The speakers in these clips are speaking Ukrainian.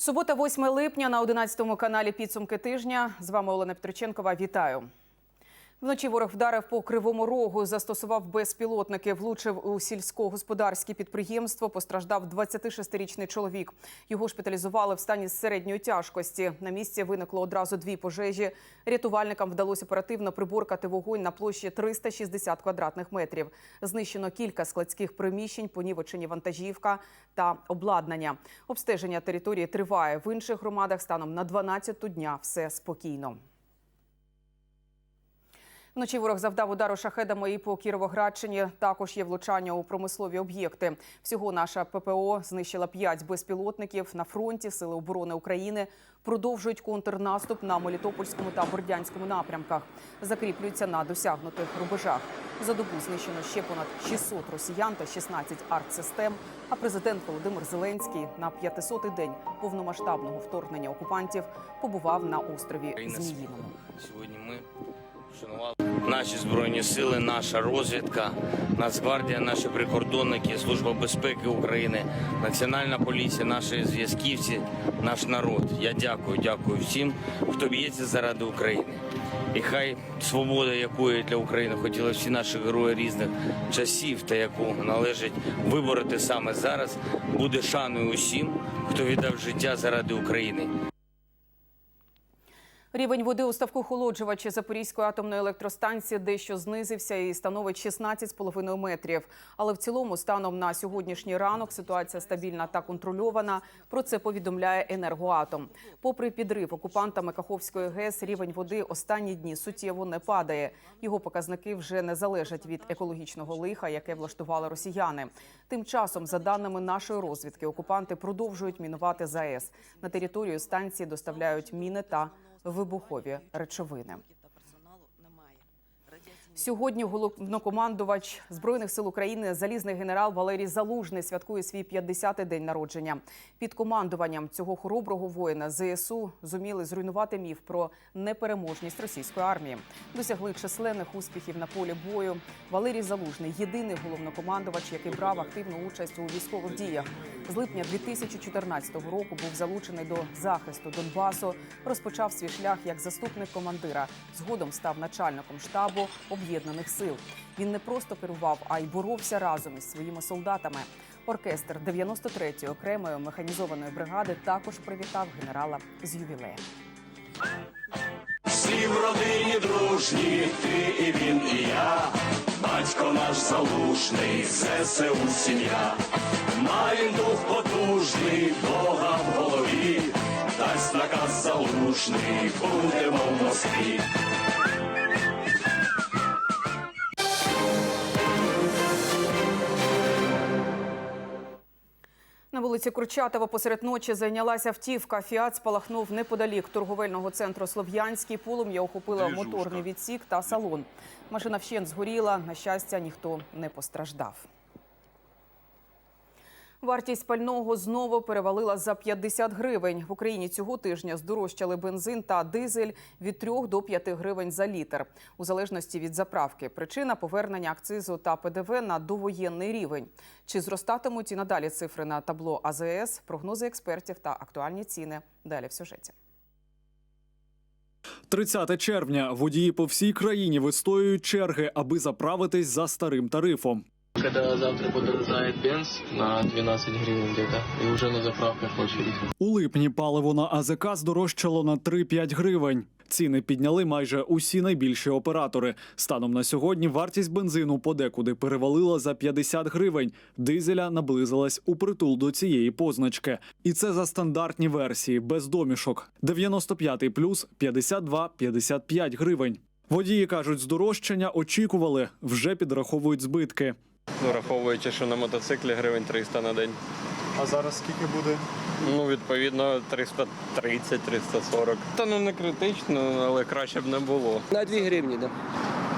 Субота, 8 липня на 11 каналі Підсумки тижня. З вами Олена Петриченкова. Вітаю. Вночі ворог вдарив по кривому рогу, застосував безпілотники, влучив у сільськогосподарське підприємство. Постраждав 26-річний чоловік. Його шпиталізували в стані середньої тяжкості. На місці виникло одразу дві пожежі. Рятувальникам вдалося оперативно приборкати вогонь на площі 360 квадратних метрів. Знищено кілька складських приміщень, понівечені вантажівка та обладнання. Обстеження території триває в інших громадах. Станом на 12-ту дня все спокійно. Вночі ворог завдав удару шахедами і по Кіровоградщині. Також є влучання у промислові об'єкти. Всього наша ППО знищила п'ять безпілотників на фронті. Сили оборони України продовжують контрнаступ на Мелітопольському та Бордянському напрямках. Закріплюються на досягнутих рубежах. За добу знищено ще понад 600 росіян та 16 артсистем. А президент Володимир Зеленський на 500-й день повномасштабного вторгнення окупантів побував на острові Зміїному. Сьогодні ми вшанували наші збройні сили, наша розвідка, Нацгвардія, наші прикордонники, Служба безпеки України, Національна поліція, наші зв'язківці, наш народ. Я дякую, дякую всім, хто б'ється заради України. І хай свобода, якої для України хотіли всі наші герої різних часів, та яку належить вибороти саме зараз, буде шаною усім, хто віддав життя заради України. Рівень води у ставку холоджувачі Запорізької атомної електростанції дещо знизився і становить 16,5 метрів. Але в цілому, станом на сьогоднішній ранок, ситуація стабільна та контрольована. Про це повідомляє енергоатом. Попри підрив окупантами Каховської ГЕС, рівень води останні дні суттєво не падає. Його показники вже не залежать від екологічного лиха, яке влаштували росіяни. Тим часом, за даними нашої розвідки, окупанти продовжують мінувати ЗАЕС. На територію станції доставляють міни та вибухові речовини. Сьогодні головнокомандувач збройних сил України, залізний генерал Валерій Залужний святкує свій 50-й день народження. Під командуванням цього хороброго воїна ЗСУ зуміли зруйнувати міф про непереможність російської армії. Досягли численних успіхів на полі бою. Валерій Залужний єдиний головнокомандувач, який брав активну участь у військових діях. З липня 2014 року був залучений до захисту Донбасу. Розпочав свій шлях як заступник командира. Згодом став начальником штабу об'єднаних сил. Він не просто керував, а й боровся разом із своїми солдатами. Оркестр 93-ї окремої механізованої бригади також привітав генерала з ювілеєм. Всі в родині дружні, ти і він, і я. Батько наш залужний, ЗСУ сім'я. Маєм дух потужний, Бога в голові. Дасть наказ залужний, будемо в Москві. Вулиці Курчатова посеред ночі зайнялася автівка. Фіат спалахнув неподалік торговельного центру Слов'янський. Полум'я охопила моторний відсік та салон. Машина вщент згоріла. На щастя, ніхто не постраждав. Вартість пального знову перевалила за 50 гривень. В Україні цього тижня здорожчали бензин та дизель від 3 до 5 гривень за літр, у залежності від заправки. Причина повернення акцизу та ПДВ на довоєнний рівень. Чи зростатимуть і надалі цифри на табло АЗС, прогнози експертів та актуальні ціни далі в сюжеті. 30 червня водії по всій країні вистоюють черги, аби заправитись за старим тарифом. Когда завтра подорожает бенз на 12 гривен где-то, и уже на заправках очередь. У липні паливо на АЗК здорожчало на 3-5 гривень. Ціни підняли майже усі найбільші оператори. Станом на сьогодні вартість бензину подекуди перевалила за 50 гривень. Дизеля наблизилась у притул до цієї позначки. І це за стандартні версії без домішок. 95 плюс 52-55 гривень. Водії кажуть, здорожчання очікували, вже підраховують збитки. Ну, враховуючи, що на мотоциклі гривень 300 на день. А зараз скільки буде? Ну, відповідно, 330-340. Та ну не критично, але краще б не було. На 2 гривні, да.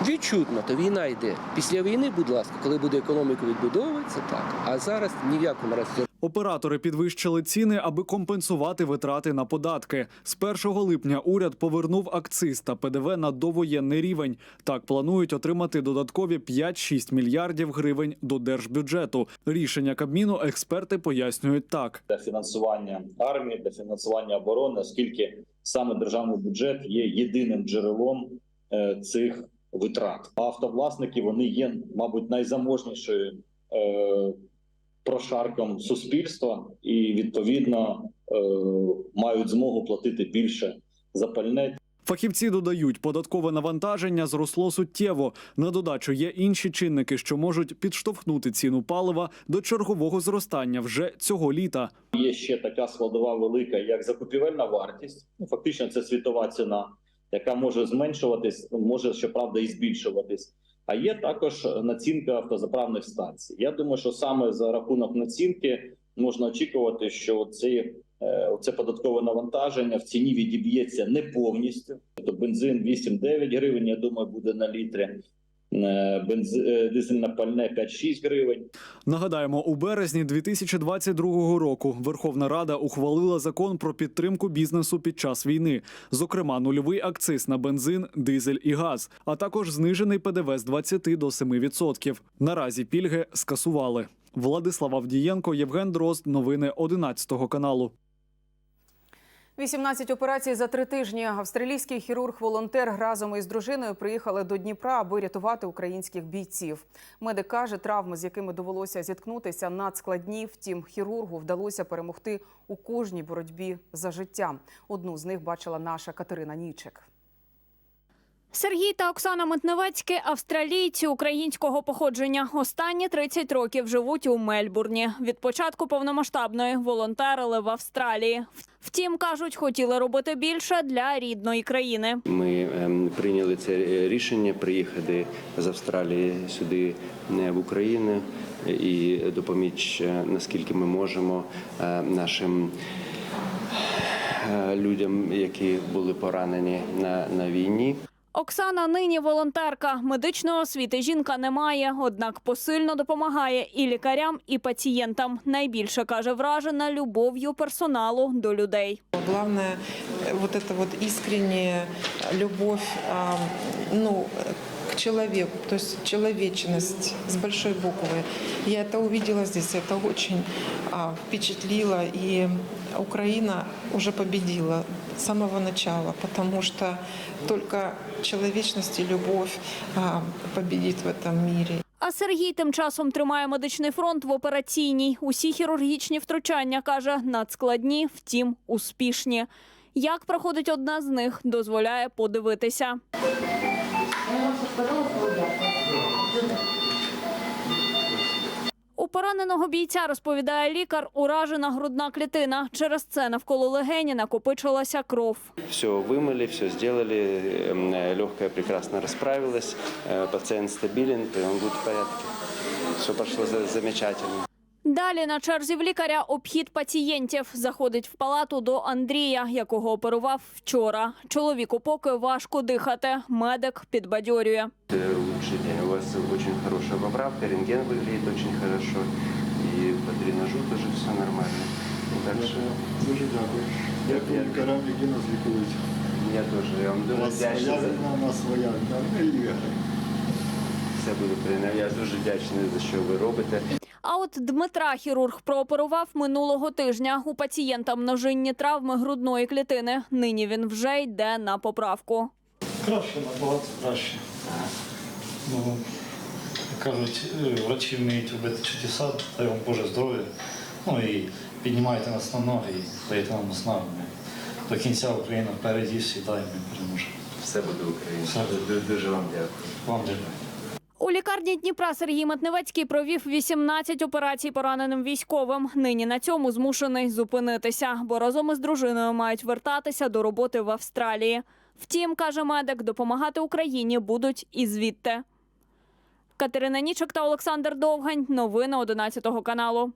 Відчутно, то війна йде. Після війни, будь ласка, коли буде економіка відбудовуватися, так. А зараз ні в якому разі. Оператори підвищили ціни, аби компенсувати витрати на податки. З 1 липня уряд повернув акциз та ПДВ на довоєнний рівень. Так планують отримати додаткові 5-6 мільярдів гривень до держбюджету. Рішення Кабміну експерти пояснюють так. для фінансування армії, для фінансування оборони, оскільки саме державний бюджет є єдиним джерелом е, цих витрат. А Автовласники вони є, мабуть, найзаможнішою е, прошарком суспільства, і відповідно е, мають змогу платити більше за пальне. Фахівці додають, податкове навантаження зросло суттєво. На додачу є інші чинники, що можуть підштовхнути ціну палива до чергового зростання вже цього літа. Є ще така складова велика, як закупівельна вартість. Ну, фактично, це світова ціна, яка може зменшуватись, може щоправда і збільшуватись. А є також націнка автозаправних станцій. Я думаю, що саме за рахунок націнки можна очікувати, що ці, е, це податкове навантаження в ціні відіб'ється не повністю. Тобто бензин 8-9 гривень, я думаю, буде на літрі. Е, Бенз... е, Дизельне пальне 5-6 гривень. Нагадаємо, у березні 2022 року Верховна Рада ухвалила закон про підтримку бізнесу під час війни, зокрема, нульовий акциз на бензин, дизель і газ, а також знижений ПДВ з 20 до 7%. Наразі пільги скасували. Владислав Авдієнко, Євген Дрозд. Новини 11 каналу. 18 операцій за три тижні. Австралійський хірург-волонтер разом із дружиною приїхали до Дніпра, аби рятувати українських бійців. Медик каже, травми, з якими довелося зіткнутися, надскладні. Втім, хірургу вдалося перемогти у кожній боротьбі за життя. Одну з них бачила наша Катерина Нічик. Сергій та Оксана Митневецькі – австралійці українського походження. Останні 30 років живуть у Мельбурні. Від початку повномасштабної волонтерили в Австралії. Втім, кажуть, хотіли робити більше для рідної країни. Ми ем, прийняли це рішення приїхати з Австралії сюди е, в Україну і допоміч, е, наскільки ми можемо е, нашим людям, які були поранені на, на війні. Оксана нині волонтерка. Медичної освіти жінка не має, однак посильно допомагає і лікарям, і пацієнтам. Найбільше, каже, вражена любов'ю персоналу до людей. Главное, э, вот эта вот искренняя любовь, а, ну, э, к человеку, то есть человечность с большой буквы. Я это увидела здесь, это очень а, впечатлило. И Украина уже победила с самого начала, потому что только человечность и любовь победит в этом мире. А Сергій тим часом тримає медичний фронт в операційній. Усі хірургічні втручання каже надскладні, втім успішні. Як проходить одна з них, дозволяє подивитися. У пораненого бійця розповідає лікар, уражена грудна клітина. Через це навколо легені накопичилася кров. Все вымыли, все сделали, ем, э, легкая прекрасно расправилась, э, пациент стабилен, и он будет в порядке. Все пошло за- замечательно. Далі на черзі в лікаря обхід пацієнтів заходить в палату до Андрія, якого оперував вчора. Чоловіку поки важко дихати. Медик підбадьорює. Э, Лучший день. У вас очень хорошая поправка, рентген выглядит очень хорошо. И по дренажу тоже все нормально. Так Дуже дякую. Дякую лікарям, які нас лікують. я тоже я вам дуже вдячний у нас своя все буду прийняв. Я дуже вдячний за що ви робите. А от Дмитра хірург прооперував минулого тижня. У пацієнта множинні травми грудної клітини. Нині він вже йде на поправку. Краще, набагато краще. Ну, кажуть, е, врачі вміють робити чудеса, дай вам Боже здоров'я. Ну і піднімайте нас на ноги і даєте нам наснагу. До кінця Україна впереді всі дай ми переможемо. Все буде Україна. Все. Дуже, дуже вам дякую. Вам дякую. У лікарні Дніпра Сергій Матневецький провів 18 операцій пораненим військовим. Нині на цьому змушений зупинитися, бо разом із дружиною мають вертатися до роботи в Австралії. Втім, каже медик, допомагати Україні будуть і звідти. Катерина Нічок та Олександр Довгань. Новини 11 каналу.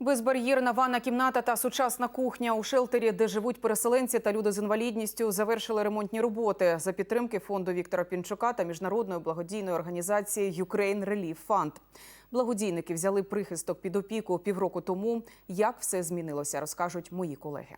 Безбар'єрна ванна кімната та сучасна кухня у шелтері, де живуть переселенці та люди з інвалідністю, завершили ремонтні роботи за підтримки фонду Віктора Пінчука та міжнародної благодійної організації Ukraine Relief Fund. Благодійники взяли прихисток під опіку півроку тому. Як все змінилося, розкажуть мої колеги.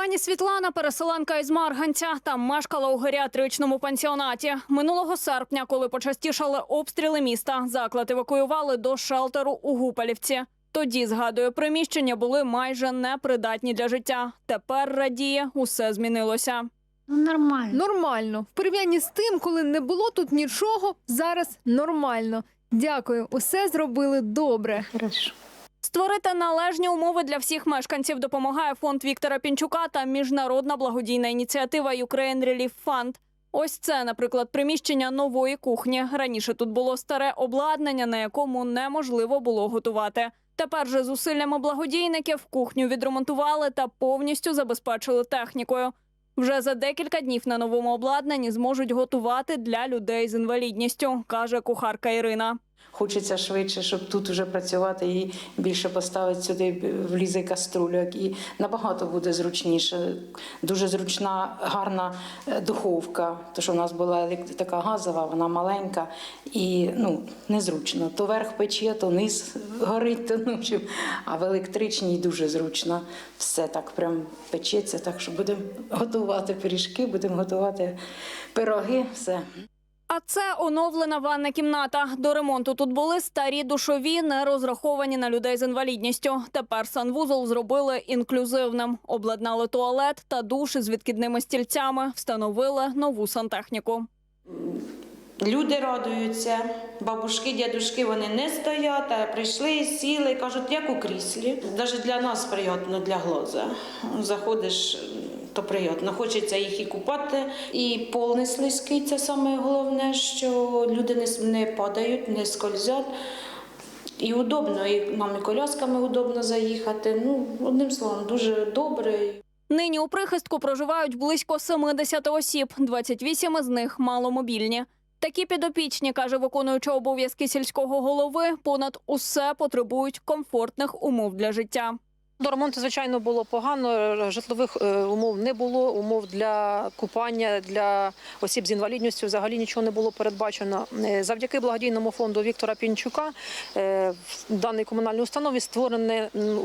Пані Світлана, переселенка із Марганця, там мешкала у геріатричному пансіонаті. Минулого серпня, коли почастішали обстріли міста, заклад евакуювали до шелтеру у Гупалівці. Тоді, згадує, приміщення були майже непридатні для життя. Тепер радіє, усе змінилося. Нормально. Нормально. В порівнянні з тим, коли не було тут нічого, зараз нормально. Дякую, усе зробили добре. Хорошо. Створити належні умови для всіх мешканців допомагає фонд Віктора Пінчука та міжнародна благодійна ініціатива Ukraine Relief Fund. Ось це, наприклад, приміщення нової кухні. Раніше тут було старе обладнання, на якому неможливо було готувати. Тепер же зусиллями благодійників кухню відремонтували та повністю забезпечили технікою. Вже за декілька днів на новому обладнанні зможуть готувати для людей з інвалідністю, каже кухарка Ірина. Хочеться швидше, щоб тут вже працювати і більше поставити сюди влізе каструлю, і набагато буде зручніше. Дуже зручна, гарна е, духовка. То що в нас була така газова, вона маленька і ну незручно. То верх пече, то низ горить, то ну, в общем, а в електричній дуже зручно. Все так прям печеться. Так що будемо готувати пиріжки, будемо готувати пироги. Все. А це оновлена ванна кімната. До ремонту тут були старі душові, не розраховані на людей з інвалідністю. Тепер санвузол зробили інклюзивним. Обладнали туалет та душ з відкидними стільцями, встановили нову сантехніку. Люди радуються, бабушки, дядушки вони не стоять, а прийшли, сіли, кажуть, як у кріслі. Навіть для нас приємно, для глаза. Заходиш, то приємно. Хочеться їх і купати. І пол не слизький, це саме головне, що люди не, падають, не скользять. І удобно, і нам і колясками удобно заїхати. Ну, одним словом, дуже добре. Нині у прихистку проживають близько 70 осіб, 28 із них маломобільні. Такі підопічні, каже виконуюча обов'язки сільського голови, понад усе потребують комфортних умов для життя. До ремонту, звичайно, було погано. Житлових е, умов не було. Умов для купання для осіб з інвалідністю взагалі нічого не було передбачено. Е, Завдяки благодійному фонду Віктора Пінчука е, в даній комунальній установі створені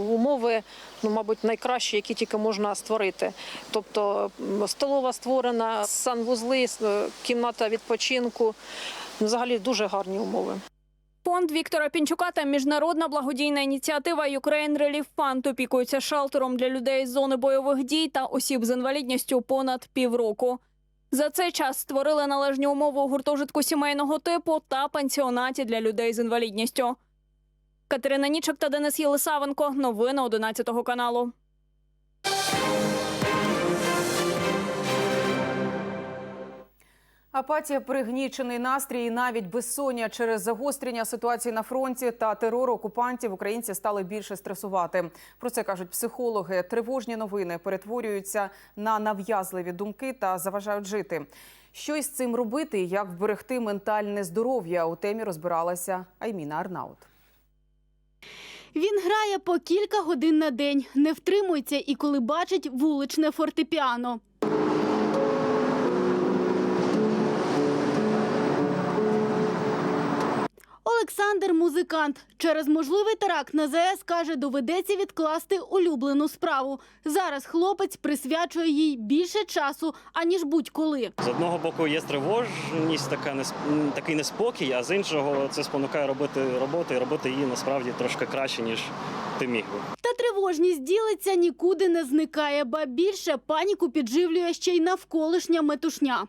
умови, ну мабуть, найкращі, які тільки можна створити. Тобто столова створена, санвузли, е, кімната відпочинку. Ну, Взагалі дуже гарні умови. Фонд Віктора Пінчука та міжнародна благодійна ініціатива Ukraine Relief Fund опікуються шелтером для людей з зони бойових дій та осіб з інвалідністю понад півроку. За цей час створили належні умови у гуртожитку сімейного типу та пансіонаті для людей з інвалідністю. Катерина Нічок та Денис Єлисавенко. Новини 11 каналу. Апатія, пригнічений настрій і навіть безсоння через загострення ситуації на фронті та терор окупантів українці стали більше стресувати. Про це кажуть психологи. Тривожні новини перетворюються на нав'язливі думки та заважають жити. Що із цим робити як вберегти ментальне здоров'я? У темі розбиралася Айміна Арнаут. Він грає по кілька годин на день, не втримується і коли бачить вуличне фортепіано. Олександр музикант. Через можливий теракт на ЗС каже, доведеться відкласти улюблену справу. Зараз хлопець присвячує їй більше часу, аніж будь-коли. З одного боку є тривожність, така такий неспокій, а з іншого це спонукає робити роботу і робити її насправді трошки краще, ніж ти міг би. Та тривожність ділиться, нікуди не зникає, ба більше паніку підживлює ще й навколишня метушня.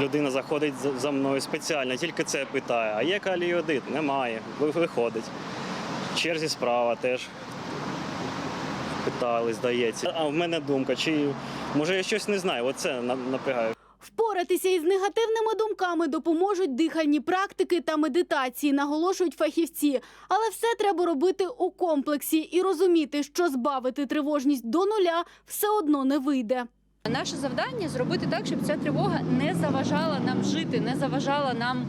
Людина заходить за- мною спеціально, тільки це питає. А є каліодит? Немає. Ви- Виходить. В черзі справа теж питали, здається. А в мене думка, чи може я щось не знаю? Оце на- напрягає. Впоратися із негативними думками допоможуть дихальні практики та медитації, наголошують фахівці. Але все треба робити у комплексі і розуміти, що збавити тривожність до нуля все одно не вийде. Наше завдання зробити так, щоб ця тривога не заважала нам жити, не заважала нам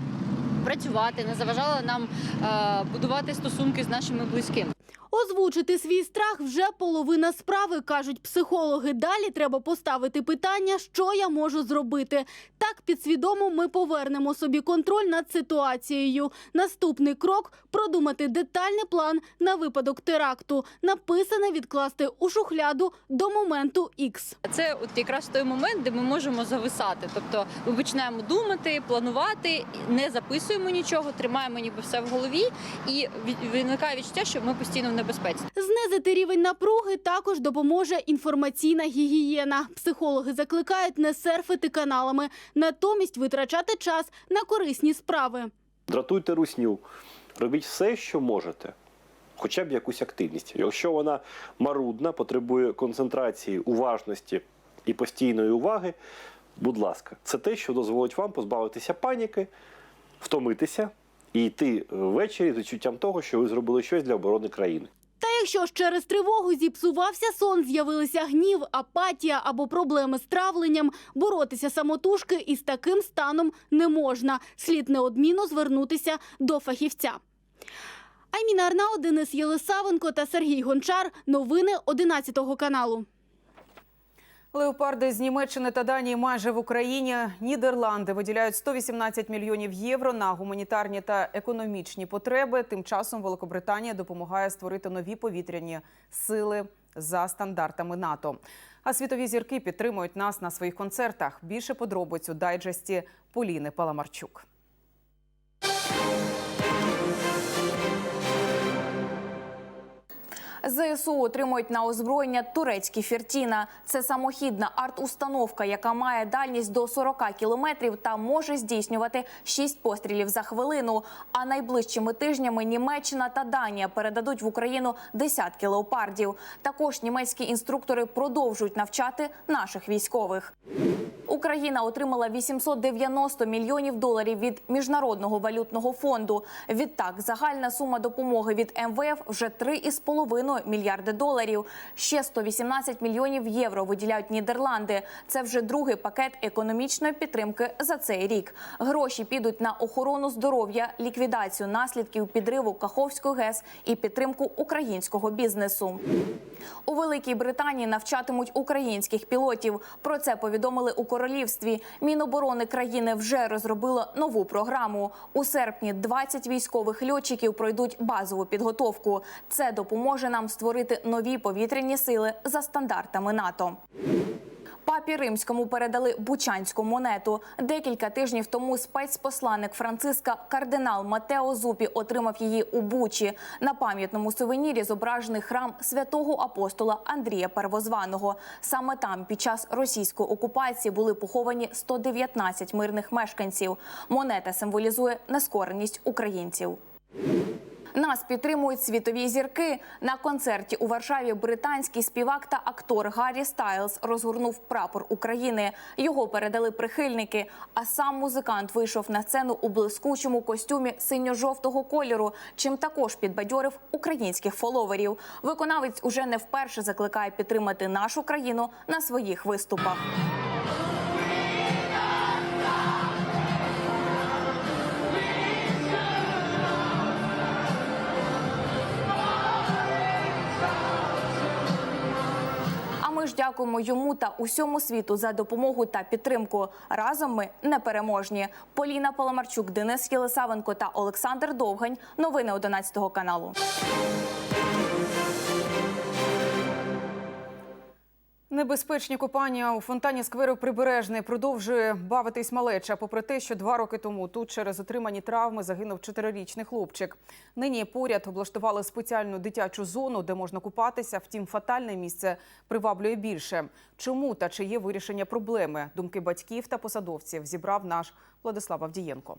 працювати, не заважала нам е, будувати стосунки з нашими близькими. Озвучити свій страх вже половина справи, кажуть психологи. Далі треба поставити питання, що я можу зробити. Так підсвідомо ми повернемо собі контроль над ситуацією. Наступний крок продумати детальний план на випадок теракту. Написане відкласти у шухляду до моменту Х. Це от якраз той момент, де ми можемо зависати. Тобто ми починаємо думати, планувати, не записуємо нічого, тримаємо ніби все в голові, і виникає відчуття, що ми постійно в небезпеці. Знизити рівень напруги також допоможе інформаційна гігієна. Психологи закликають не серфити каналами, натомість витрачати час на корисні справи. Дратуйте русню, робіть все, що можете. Хоча б якусь активність. Якщо вона марудна, потребує концентрації, уважності і постійної уваги, будь ласка, це те, що дозволить вам позбавитися паніки, втомитися і йти ввечері з відчуттям того, що ви зробили щось для оборони країни. Та якщо ж через тривогу зіпсувався сон, з'явилися гнів, апатія або проблеми з травленням, боротися самотужки із таким станом не можна. Слід неодмінно звернутися до фахівця. Айміна Арнао, Денис Єлисавенко та Сергій Гончар. Новини 11 каналу. Леопарди з Німеччини та Данії майже в Україні. Нідерланди виділяють 118 мільйонів євро на гуманітарні та економічні потреби. Тим часом Великобританія допомагає створити нові повітряні сили за стандартами НАТО. А світові зірки підтримують нас на своїх концертах. Більше подробиць у дайджесті Поліни Паламарчук. ЗСУ отримують на озброєння турецькі фіртіна. Це самохідна арт-установка, яка має дальність до 40 кілометрів та може здійснювати 6 пострілів за хвилину. А найближчими тижнями Німеччина та Данія передадуть в Україну десятки леопардів. Також німецькі інструктори продовжують навчати наших військових. Україна отримала 890 мільйонів доларів від міжнародного валютного фонду. Відтак, загальна сума допомоги від МВФ вже 3,5 мільярди доларів. Ще 118 мільйонів євро виділяють Нідерланди. Це вже другий пакет економічної підтримки за цей рік. Гроші підуть на охорону здоров'я, ліквідацію наслідків підриву Каховської ГЕС і підтримку українського бізнесу. У Великій Британії навчатимуть українських пілотів. Про це повідомили у королівстві. Міноборони країни вже розробило нову програму. У серпні 20 військових льотчиків пройдуть базову підготовку. Це допоможе нам створити нові повітряні сили за стандартами НАТО. Папі римському передали бучанську монету. Декілька тижнів тому спецпосланник Франциска кардинал Матео Зупі отримав її у Бучі. На пам'ятному сувенірі зображений храм святого апостола Андрія Первозваного. Саме там під час російської окупації були поховані 119 мирних мешканців. Монета символізує нескореність українців. Нас підтримують світові зірки. На концерті у Варшаві британський співак та актор Гаррі Стайлз розгорнув прапор України. Його передали прихильники. А сам музикант вийшов на сцену у блискучому костюмі синьо-жовтого кольору, чим також підбадьорив українських фоловерів. Виконавець уже не вперше закликає підтримати нашу країну на своїх виступах. Дякуємо йому та усьому світу за допомогу та підтримку. Разом ми непереможні. Поліна Паламарчук, Денис Єлисавенко та Олександр Довгань. Новини 11 каналу. Небезпечні купання у фонтані скверу Прибережний продовжує бавитись малеча. Попри те, що два роки тому тут через отримані травми загинув чотирирічний хлопчик. Нині поряд облаштували спеціальну дитячу зону, де можна купатися. Втім, фатальне місце приваблює більше. Чому та чи є вирішення проблеми? Думки батьків та посадовців зібрав наш Владислав Авдієнко.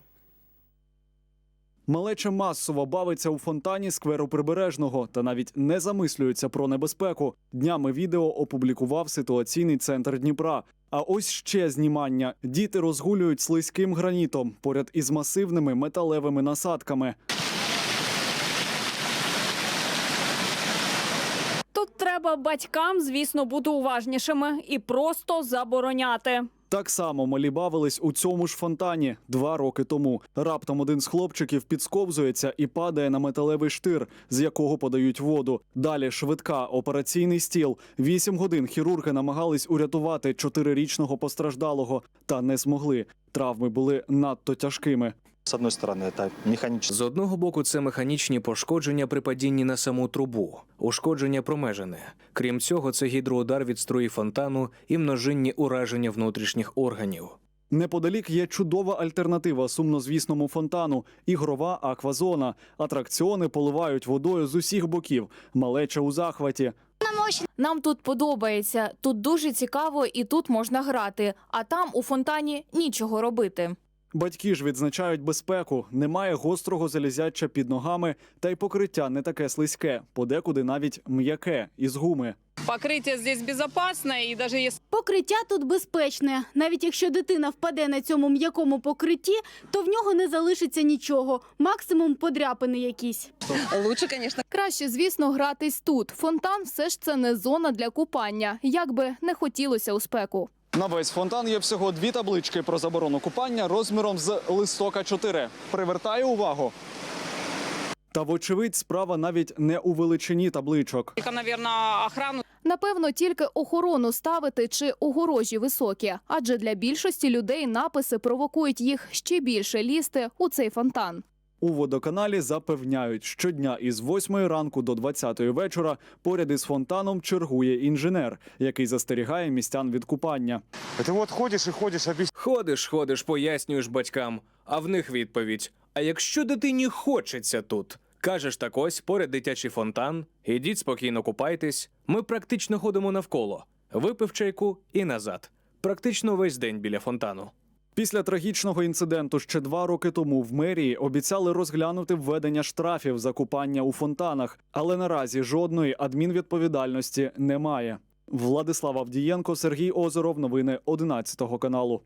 Малеча масово бавиться у фонтані скверу прибережного та навіть не замислюється про небезпеку. Днями відео опублікував ситуаційний центр Дніпра. А ось ще знімання: діти розгулюють слизьким гранітом поряд із масивними металевими насадками. Тут треба батькам, звісно, бути уважнішими і просто забороняти. Так само малі бавились у цьому ж фонтані два роки тому. Раптом один з хлопчиків підсковзується і падає на металевий штир, з якого подають воду. Далі швидка операційний стіл. Вісім годин хірурги намагались урятувати чотирирічного постраждалого, та не змогли. Травми були надто тяжкими. С одной стороны, это механический З одного боку, це механічні пошкодження при падінні на саму трубу, ушкодження промежини. Крім цього, це гідроудар від струї фонтану і множинні ураження внутрішніх органів. Неподалік є чудова альтернатива сумнозвісному фонтану ігрова аквазона. Атракціони поливають водою з усіх боків. Малеча у захваті. Нам тут подобається, тут дуже цікаво і тут можна грати, а там у фонтані нічого робити. Батьки ж відзначають безпеку. Немає гострого залізяча під ногами, та й покриття не таке слизьке, подекуди навіть м'яке із гуми. Покрытие здесь безопасное, и даже если Покриття тут безпечне. Навіть якщо дитина впаде на цьому м'якому покритті, то в нього не залишиться нічого, максимум подряпини якісь. лучше, конечно, Краще, звісно, гратись тут. Фонтан все ж це не зона для купання, як би не хотілося у спеку. На весь фонтан є всього дві таблички про заборону купання розміром з листока 4. Привертає увагу. Та вочевидь, справа навіть не у величині табличок. только, наверное, охрану Напевно, тільки охорону ставити чи огорожі високі, адже для більшості людей написи провокують їх ще більше лізти у цей фонтан. У водоканалі запевняють, щодня із 8 ранку до 20 вечора поряд із фонтаном чергує інженер, який застерігає містян від купання. Ти от ходиш і ходиш, а Ходиш, ходиш, пояснюєш батькам, а в них відповідь: А якщо дитині хочеться тут? Кажеш так ось, поряд дитячий фонтан, ідіть спокійно купайтесь. Ми практично ходимо навколо. Випив чайку і назад. Практично весь день біля фонтану. Після трагічного інциденту ще два роки тому в мерії обіцяли розглянути введення штрафів за купання у фонтанах, але наразі жодної адмінвідповідальності немає. Владислав Авдієнко, Сергій Озеров. Новини 11 каналу.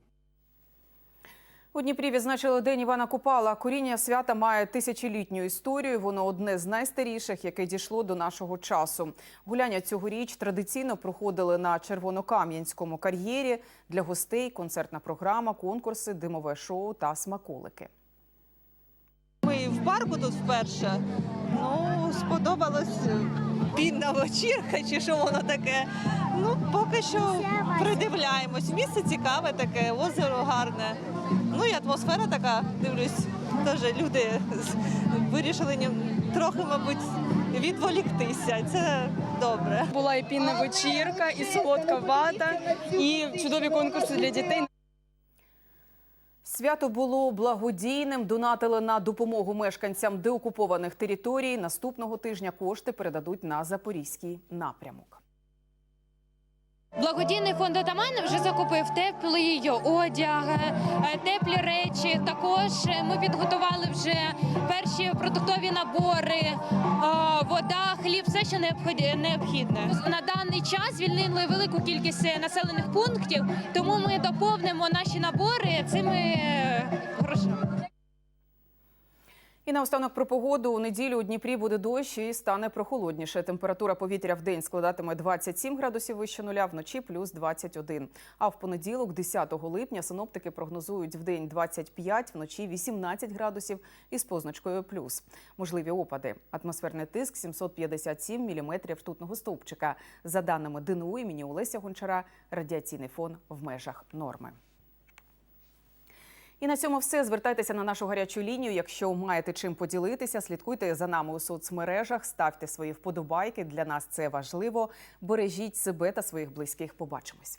У Дніпрі відзначили День Івана Купала. Коріння свята має тисячолітню історію. Воно одне з найстаріших, яке дійшло до нашого часу. Гуляння цьогоріч традиційно проходили на Червонокам'янському кар'єрі. Для гостей концертна програма, конкурси, димове шоу та смаколики. Парку тут вперше. Ну, сподобалось пінна вечірка, чи що воно таке. Ну, поки що придивляємось. Місце цікаве таке, озеро гарне. Ну і атмосфера така, дивлюсь, теж люди вирішили трохи, мабуть, відволіктися. Це добре. була і пінна вечірка, і солодка вата, і чудові конкурси для дітей. Свято було благодійним. Донатили на допомогу мешканцям деокупованих територій. Наступного тижня кошти передадуть на запорізький напрямок. Благодійний фонд «Атаман» вже закупив теплий одяг, е, теплі речі. Також ми підготували вже перші продуктові набори, е, вода, хліб, все, що необхід- необхідне. На даний час звільнили велику кількість населених пунктів, тому ми доповнимо наші набори цими е, грошима. І наостанок про погоду. У неділю у Дніпрі буде дощ і стане прохолодніше. Температура повітря в день складатиме 27 градусів вище нуля, вночі плюс 21. А в понеділок, 10 липня, синоптики прогнозують в день 25, вночі 18 градусів із позначкою плюс. Можливі опади. Атмосферний тиск 757 міліметрів ртутного стовпчика. За даними ДНУ імені Олеся Гончара, радіаційний фон в межах норми. І на цьому все. Звертайтеся на нашу гарячу лінію. Якщо маєте чим поділитися, слідкуйте за нами у соцмережах, ставте свої вподобайки. Для нас це важливо. Бережіть себе та своїх близьких. Побачимось.